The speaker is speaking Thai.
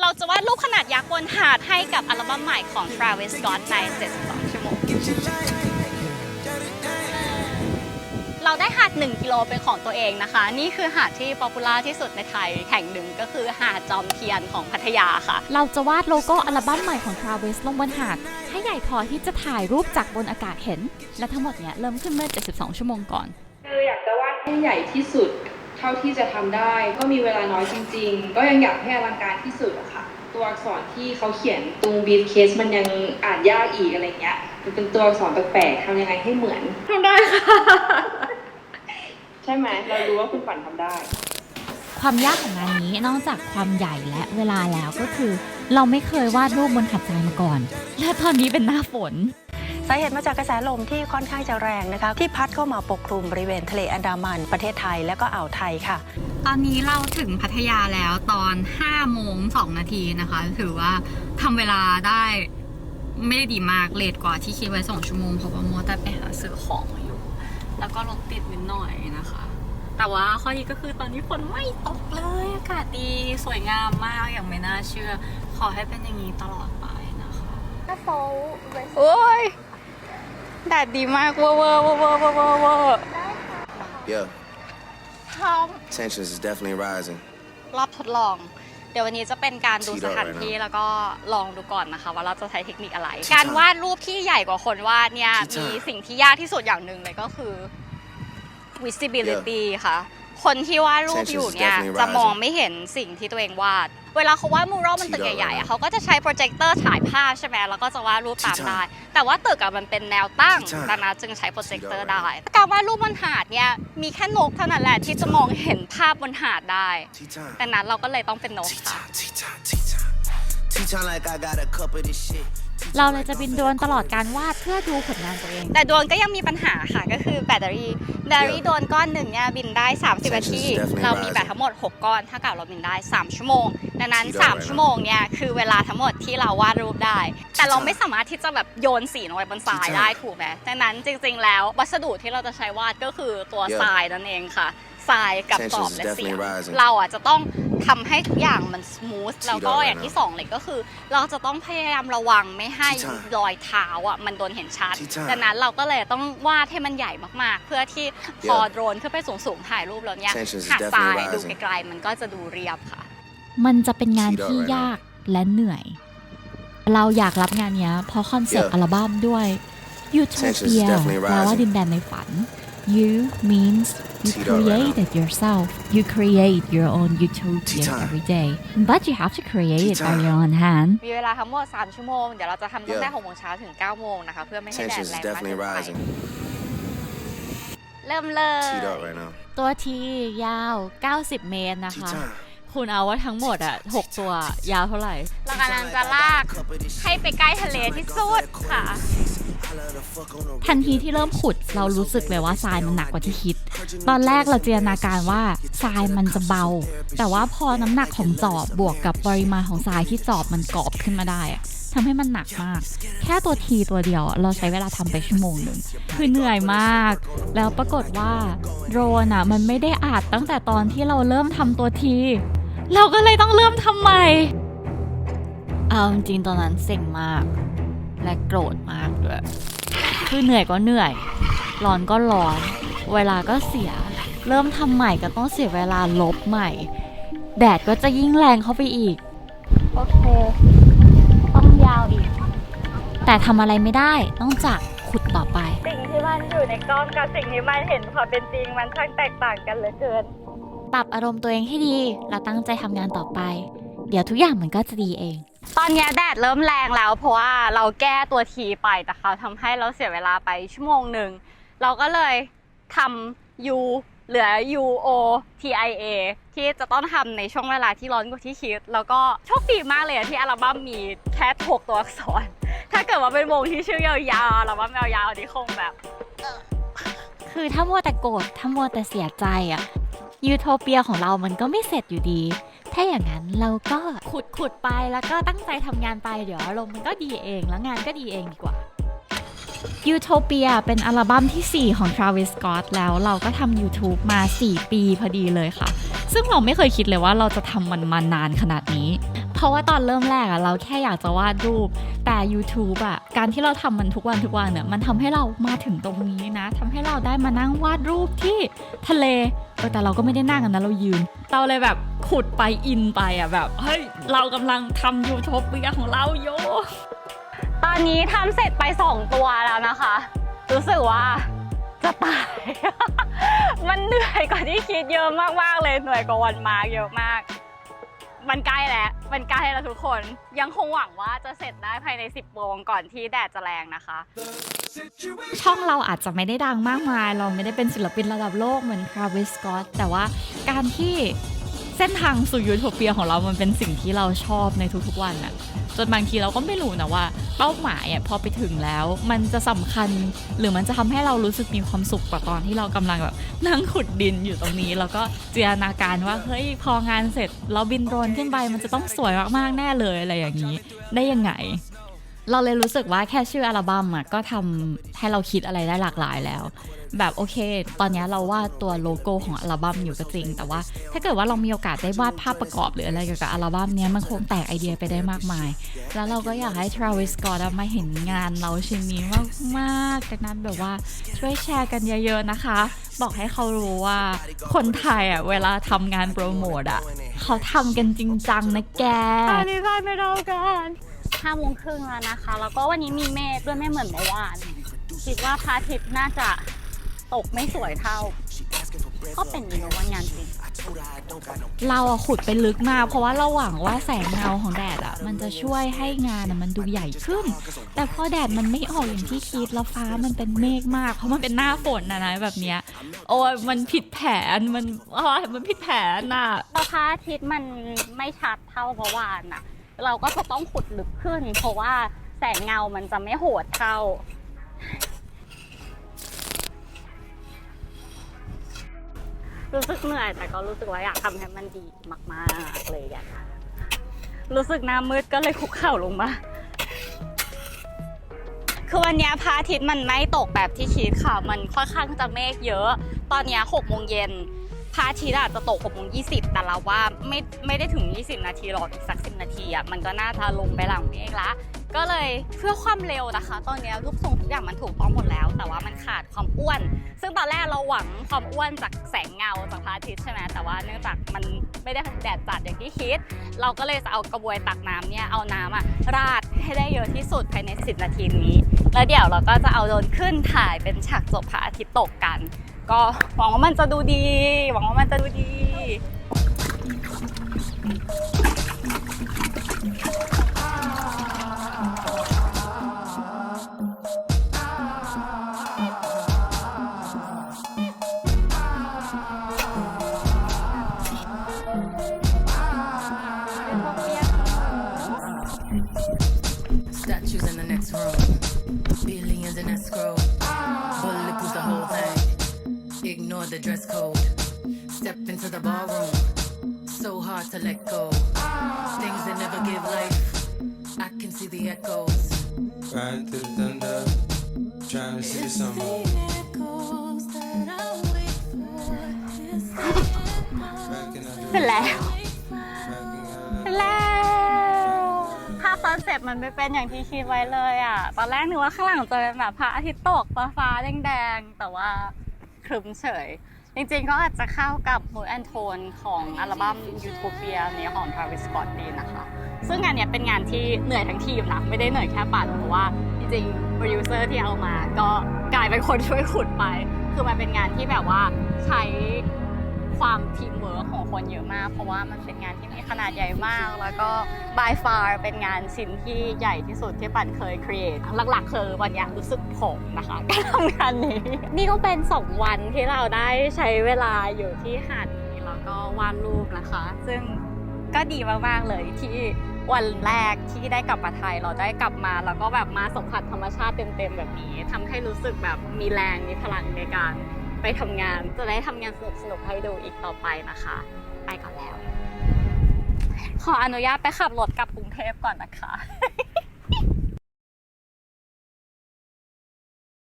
เราจะวาดรูปขนาดยักษ์บนหาดให้กับอัลบั้มใหม่ของ Travis Scott ใน 72 ชั่วโมง เราได้หาด 1 กิโลเป็นของตัวเองนะคะ นี่คือหาดที่ป๊อปปูล่าที่สุดในไทยแห่งหนึ่งก็คือหาดจอมเทียนของพัทยาค่ะ เราจะวาดโลโก้อัลบั้มใหม่ของ Travis ลงบนหาด ให้ใหญ่พอที่จะถ่ายรูปจากบนอากาศเห็น และทั้งหมดเนี่ยเริ่มขึ้นเมื่อ 72 ชั่วโมงก่อน คืออยากจะวาดให้ใหญ่ที่สุด เท่าที่จะทำได้ ก็มีเวลาน้อยจริง ๆ ก็ยังอยากให้อลังการที่สุดอะค่ะ ตัวอักษรที่เขาเขียนตรงบีทเคสมันยังอ่านยากอีกอะไรเงี้ยมันเป็นตัวอักษรแปลกๆทำยังไงให้เหมือนทำได้ค่ะ ใช่ไหมเรารู้ว่าคุณฝันทำได้ ความยากของงานนี้นอกจากความใหญ่และเวลาแล้วก็คือ เราไม่เคยวาดรูปบนหาดทรายมาก่อน และตอนนี้เป็นหน้าฝนสาเหตุมาจากกระแสลมที่ค่อนข้างจะแรงนะคะ ที่พัดเข้ามาปกคลุมบริเวณทะเลอันดามัน ประเทศไทยและก็อ่าวไทยค่ะ ตอนนี้เราถึงพัทยาแล้วตอน5โมง2นาทีนะคะ ถือว่าทำเวลาได้ไม่ได้ดีมากเลทกว่าที่คิดไว้2ชั่วโมงเพราะว่ามัวแต่ไปหาซื้อของอยู่ แล้วก็รถติดนิดหน่อยนะคะ แต่ว่าข้อดีก็คือตอนนี้ฝนไม่ตกเลยอากาศดีสวยงามมากอย่างไม่น่าเชื่อ ขอให้เป็นอย่างนี้ตลอดไปนะคะ โอ้ย แดดดีมากเวอร์เวอร์เวอร์เวอร์เวอร์เวอร์เวอร์ Yeah, พร้อม tensions is definitely rising. รอบทดลอง เดี๋ยววันนี้จะเป็นการดูสถานที่แล้วก็ลองดูก่อนนะคะ ว่าเราจะใช้เทคนิคอะไร การวาดรูปที่ใหญ่กว่าคนวาดเนี่ยที่มีจะสิ่งที่ยากที่สุดอย่างหนึ่งเลยก็คือ visibility ค่ะ คนที่วาดรูปอยู่เนี่ย Tensions is definitely จะมอง rising ไม่เห็นสิ่งที่ตัวเองวาด เวลาเขาวาดมูรัลมันตึกที่ใหญ่ๆเราอะเขาก็จะใช้โปรเจคเตอร์ฉายภาพใช่ไหมแล้วก็จะวาดรูปตามที่ได้ แต่ว่าตึกอะมันเป็นแนวตั้งที่ดังนั้นจึงใช้โปรเจคเตอร์ที่เราได้ การวาดรูปบนหาดเนี่ย มีแค่นกเท่านั้นแหละที่จะมองเห็นภาพบนหาดได้ Tea time. ดังนั้นเราก็เลยต้องเป็นนก Tea ค่ะ time, tea time, tea time. Tea time like I got a cup of this shit. Tea เรา time เลย like จะ I'm บิน a โดรน fat ตลอด motherfucker. การวาดเพื่อดูผลงานตัวเอง แต่โดรนก็ยังมีปัญหาค่ะก็คือแบตเตอรี่แบตเตอรี่โดรนก้อนหนึ่งเนี่ยบินได้ 30 นาที definitely เรามีแบตทั้งหมด 6 ก้อนถ้าเกิดเราบินได้ 3 ชั่วโมง ดังนั้นที่เรา3ชั่วโมงเนี่ยคือเวลาทั้งหมดที่เราวาดรูปได้ แต่เราไม่สามารถที่จะแบบโยนสีลงไปบนทรายที่ได้ถูกไหมดังนั้นจริง ๆ แล้ววัสดุที่เราจะใช้วาดก็คือตัว Yeah. ทรายนั่นเองค่ะทรายกับกรอบ Tensions และเสียง definitely rising เราอะจะต้อง ทำให้ทุกอย่างมันสมูทแล้วก็ที่เราอย่างที่สองเลยก็คือ เราจะต้องพยายามระวังไม่ให้ที่ท่ารอยเท้าอะมันโดนเห็นชัดที่ท่าดังนั้นเราก็เลยต้องวาดให้มันใหญ่มากๆ เพื่อที่พอ Yeah. โดรนขึ้นไปสูงๆถ่ายรูปแล้วเนี่ย Tensions is หาดทราย definitely ดู rising ไกลๆมันก็จะดูเรียบค่ะ มันจะเป็นงานที่ที่เรายากและเหนื่อย เราอยากรับงานเนี้ยเพราะคอนเซ็ปต์ Yeah. อัลบั้มด้วย Tensions is Utopia definitely แปลว่า rising ดินแดนในฝัน You means you Tito right now. created yourself you create your own utopia Tita. every day but you have to create it by Tita. your own hand มีเวลาทั้งหมด3ชั่วโมง เดี๋ยวเราจะทำตั้งแต่ Yeah. 6โมงเช้าถึง9โมงนะคะ เพื่อไม่ให้แดด Tensions แร is งมากเกิ definitely นไป rising. เริ่มเลย Teed up right now. ตัวทียาว 90 เมตรนะ Tea คะ time. คุณเอาว่าทั้งหมดอะ 6 ตัวยาวเท่าไหร่ เรากำลังจะลากให้ไปใกล้ทะเลที่สุดค่ะ ทันทีที่เริ่มขุดเรารู้สึกเลยว่าทรายมันหนักกว่าที่คิด ตอนแรกเราจินตนาการว่าทรายมันจะเบา แต่ว่าพอน้ำหนักของจอบบวกกับปริมาณของทรายที่จอบมันกรอบขึ้นมาได้อะทำให้มันหนักมาก แค่ตัวทีตัวเดียว เราใช้เวลาทำไปชั่วโมงหนึ่งคือเหนื่อยมาก แล้วปรากฏว่าโดรนอะมันไม่ได้อาดตั้งแต่ตอนที่เราเริ่มทำตัวที เราก็เลยต้องเริ่มทำใหม่เอาจริงตอนนั้นเซ็งมาก และโกรธมากด้วยคือเหนื่อยก็เหนื่อย ร้อนก็ร้อน เวลาก็เสีย เริ่มทำใหม่ก็ต้องเสียเวลาลบใหม่ แดดก็จะยิ่งแรงเข้าไปอีก โอเค ต้องยาวอีก แต่ทำอะไรไม่ได้นอกจากขุดต่อไป สิ่งที่มันอยู่ในกล้องกับสิ่งที่มันเห็นพอเป็นจริงมันช่างแตกต่างกันเหลือเกิน ปรับอารมณ์ตัวเองให้ดี แล้วตั้งใจทำงานต่อไป เดี๋ยวทุกอย่างมันก็จะดีเอง ตอนนี้แดดเริ่มแรงแล้ว เพราะว่าเราแก้ตัวทีไปแต่เขาทำให้เราเสียเวลาไปชั่วโมงหนึ่ง เราก็เลยทำ U เหลือ U O T I A ที่จะต้องทำในช่วงเวลาที่ร้อนกว่าที่คิด แล้วก็โชคดีมากเลยที่อัลบั้มมีแค่หกตัวอักษร ถ้าเกิดว่าเป็นวงที่ชื่อยาวๆอัลบั้มยาวๆนี่คงแบบ คือถ้ามัวแต่โกรธถ้ามัวแต่เสียใจอะยูโทเปียของเรามันก็ไม่เสร็จอยู่ดี ถ้าอย่างนั้นเราก็ขุดขุดไปแล้วก็ตั้งใจทำงานไปเดี๋ยวอารมณ์มันก็ดีเองแล้วงานก็ดีเองดีกว่า Utopia เป็นอัลบั้มทีสี่4 ของ Travis Scott แล้วเราก็ทำ YouTube มา 4 ปีพอดีเลยค่ะ ซึ่งเราไม่เคยคิดเลยว่าเราจะทำมันมานานขนาดนี้พ ราะว่าตอนเริ่มแรกอะเราแค่อยากจะวาดรูป แต่ YouTube อะการที่เราทำมันทุกวันทุกวันเนี่ยมันทำให้เรามาถึงตรงนี้นะทำให้เราได้มานั่งวาดรูปที่ทะเลเออแต่เราก็ไม่ได้นั่งกันนะเรายืน เราเลยแบบขุดไปอินไปอะแบบเฮ้ยเรากำลังทำยูทูบเบียของเราโยตอนนี้ทำเสร็จไป 2 ตัวแล้วนะคะ รู้สึกว่าจะตาย มันเหนื่อยกว่าที่คิดเยอะมากๆเลยเหนื่อยกว่าวันมาร์กเยอะมาก มันใกล้แล้วมันใกล้แล้วทุกคน ยังคงหวังว่าจะเสร็จได้ภายใน 10โมงก่อนที่แดดจะแรงนะคะ ช่องเราอาจจะไม่ได้ดังมากมาย เราไม่ได้เป็นศิลปินระดับโลกเหมือนคราวิสกอตแต่ว่าการที่ ส้นทางสู่ยูโทเปียของเรามันเป็นสิ่งที่เราชอบในทุกๆวันอะจนบางทีเราก็ไม่รู้นะว่า เป้าหมายอะพอไปถึงแล้ว มันจะสำคัญหรือมันจะทำให้เรารู้สึกมีความสุขกว่าตอนที่เรากำลังแบบนั่งขุดดินอยู่ตรงนี้ แล้วก็จินตนาการว่าเฮ้ยพองานเสร็จ เราบินโดรนขึ้นไปมันจะต้องสวยมากๆแน่เลยอะไรอย่างนี้ ได้ยังไง เราเลยรู้สึกว่าแค่ชื่ออัลบั้มอะก็ทำให้เราคิดอะไรได้หลากหลายแล้ว แบบโอเค ตอนนี้เราวาดตัวโลโก้ของอัลบั้มอยู่ก็จริง แต่ว่าถ้าเกิดว่าเรามีโอกาสได้วาดภาพประกอบหรืออะไรเกี่ยวกับอัลบั้มนี้มันคงแตกไอเดียไปได้มากมาย แล้วเราก็อยากให้ Travis Scott อะมาเห็นงานเราชิ้นนี้มากๆดังนั้นแบบว่าช่วยแชร์กันเยอะ ๆนะคะ บอกให้เขารู้ว่าคนไทยอะเวลาทำงานโปรโมทอะเขาทำกันจริงจังนะแกตอนนี้ได้ไม่เท่ากัน ห้าโมงครึ่งแล้วนะคะ แล้วก็วันนี้มีเมฆด้วยไม่เหมือนเมื่อวาน คิดว่าพระอาทิตย์น่าจะตกไม่สวยเท่า ก็เป็นอยู่นะวันงานจริง เราอะขุดไปลึกมากเพราะว่าเราหวังว่าแสงเงาของแดดอะมันจะช่วยให้งานอะมันดูใหญ่ขึ้น แต่พอแดดมันไม่ออกอย่างที่คิดแล้วฟ้ามันเป็นเมฆมาก เพราะมันเป็นหน้าฝนนะนะแบบเนี้ย โอ้ยมันผิดแผนมันอ๋อมันผิดแผนอะพอพระอาทิตย์มันไม่ชัดเท่าเมื่อวานน่ะ เราก็จะต้องขุดลึกขึ้น เพราะว่าแสงเงามันจะไม่โหดเท่ารู้สึกเหนื่อยแต่ก็รู้สึกว่าอยากทำให้มันดีมากๆเลยอะรู้สึกหน้ามืดก็เลยคุกเข่าลงมา คือวันนี้พระอาทิตย์มันไม่ตกแบบที่คิดค่ะ มันค่อนข้างจะเมฆเยอะ ตอนนี้หกโมงเย็น พระอาทิตย์อาจจะตก6โมง20แต่เราว่าไม่ไม่ได้ถึง 20 นาทีหรอกอีกสัก 10 นาทีอะมันก็น่าจะลงไปหลังเมฆละ ก็เลยเพื่อความเร็วนะคะ ตอนเนี้ยรูปทรงทุกอย่างมันถูกต้องหมดแล้ว แต่ว่ามันขาดความอ้วน ซึ่งตอนแรกเราหวังความอ้วนจากแสงเงาจากพระอาทิตย์ใช่ไหมแต่ว่าเนื่องจากมันไม่ได้แดดจัดอย่างที่คิด เราก็เลยจะเอากระบวยตักน้ำเนี่ยเอาน้ำอะราดให้ได้เยอะที่สุดภายใน 10 นาทีนี้ แล้วเดี๋ยวเราก็จะเอาโดนขึ้นถ่ายเป็นฉากจบพระอาทิตย์ตกกัน ก็หวังว่ามันจะดูดี หวังว่ามันจะดูดี Statues in the next room. Billions in escrow. The dress code. Step into the ballroom. So hard to let go. Things that never give life. I can see the echoes. Riding through the thunder, trying to see the summer. Back in เสร็จแล้ว back in เสร็จแล้วภาพคอนเซ็ปต์มันไม่เป็นอย่างที่คิดไว้เลยอะ ตอนแรกนึกว่าข้างหลังจะเป็นแบบพระอาทิตย์ตกฟ้าฟ้าๆแดงๆ แต่ว่า ครึ้มเฉย จริงๆก็อาจจะเข้ากับ mood and tone ของอัลบั้ม Utopia นี้ของ Travis Scott ดีนะคะ ซึ่งงานเนี้ยเป็นงานที่เหนื่อยทั้งทีมนะ ไม่ได้เหนื่อยแค่ปัดเพราะว่าจริงๆโปรดิวเซอร์ที่เอามาก็กลายเป็นคนช่วยขุดไป คือมันเป็นงานที่แบบว่าใช้ความทีมเวิร์คของ คนเยอะมาก เพราะว่ามันเป็นงานที่มีขนาดใหญ่มาก แล้วก็ by far เป็นงานชิ้นที่ใหญ่ที่สุดที่ปันเคย create หลักๆ คือวันนี้รู้สึกผมนะคะการทำงานนี้ นี่ก็เป็น 2 วันที่เราได้ใช้เวลาอยู่ที่หาดนี้แล้วก็วาดรูปนะคะ ซึ่งก็ดีมากๆเลยที่วันแรกที่ได้กลับมาไทยเราได้กลับมาแล้วก็แบบมาสัมผัสธรรมชาติเต็มๆแบบนี้ทำให้รู้สึกแบบมีแรงมีพลังในการไปทำงาน จะได้ทำงานสนุกๆให้ดูอีกต่อไปนะคะ ไปก่อนแล้ว ขออนุญาตไปขับรถกลับกรุงเทพก่อนนะคะ